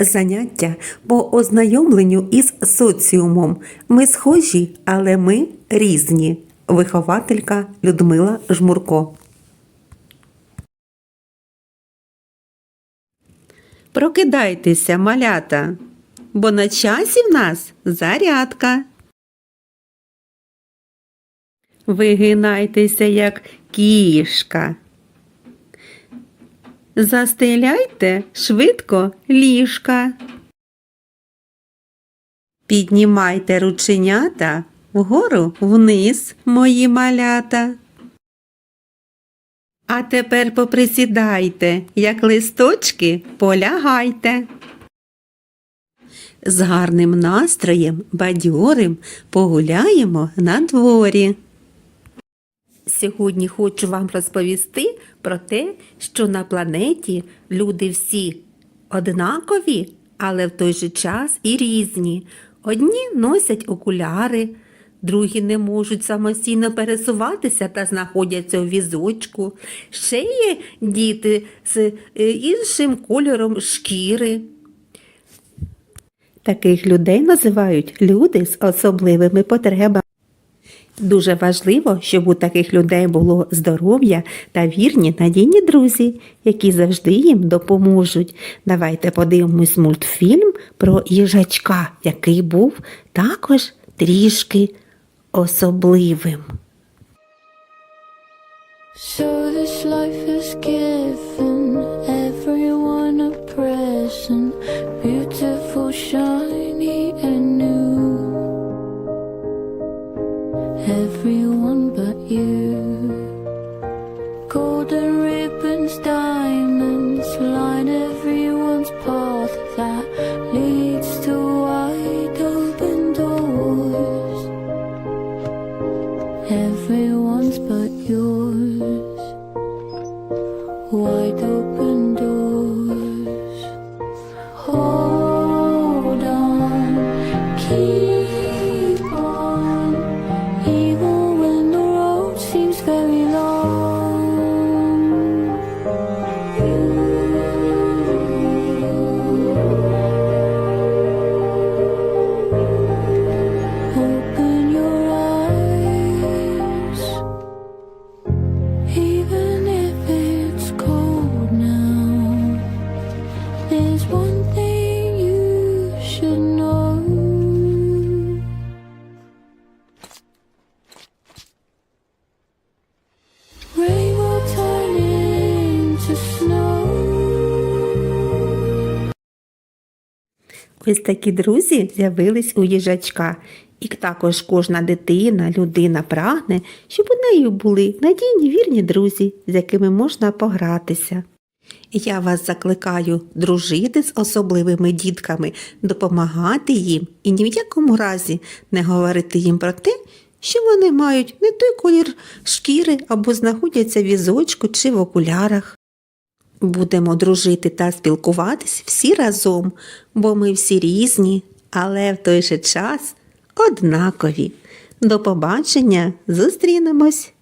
Заняття по ознайомленню із соціумом. Ми схожі, але ми різні. Вихователька Людмила Жмурко. Прокидайтеся, малята, бо на часі в нас зарядка. Вигинайтеся, як кішка. Застеляйте швидко ліжка. Піднімайте рученята вгору вниз, мої малята. А тепер поприсідайте, як листочки полягайте. З гарним настроєм, бадьорим погуляємо на дворі. Сьогодні хочу вам розповісти про те, що на планеті люди всі однакові, але в той же час і різні. Одні носять окуляри, другі не можуть самостійно пересуватися та знаходяться у візочку. Ще є діти з е, іншим кольором шкіри. Таких людей називають люди з особливими потребами. Дуже важливо, щоб у таких людей було здоров'я та вірні надійні друзі, які завжди їм допоможуть. Давайте подивимось мультфільм про їжачка, який був також трішки особливим. So this life has given everyone a present, beautiful, shiny, Everyone but you. Golden ribbons, diamonds line everyone's path that leads to wide open doors. Everyone's but yours. Wide Ось такі друзі з'явились у їжачка. І також кожна дитина, людина прагне, щоб у неї були надійні вірні друзі, з якими можна погратися. Я вас закликаю дружити з особливими дітками, допомагати їм і ні в якому разі не говорити їм про те, що вони мають не той колір шкіри або знаходяться в візочку чи в окулярах. Будемо дружити та спілкуватись всі разом, бо ми всі різні, але в той же час однакові. До побачення, зустрінемось!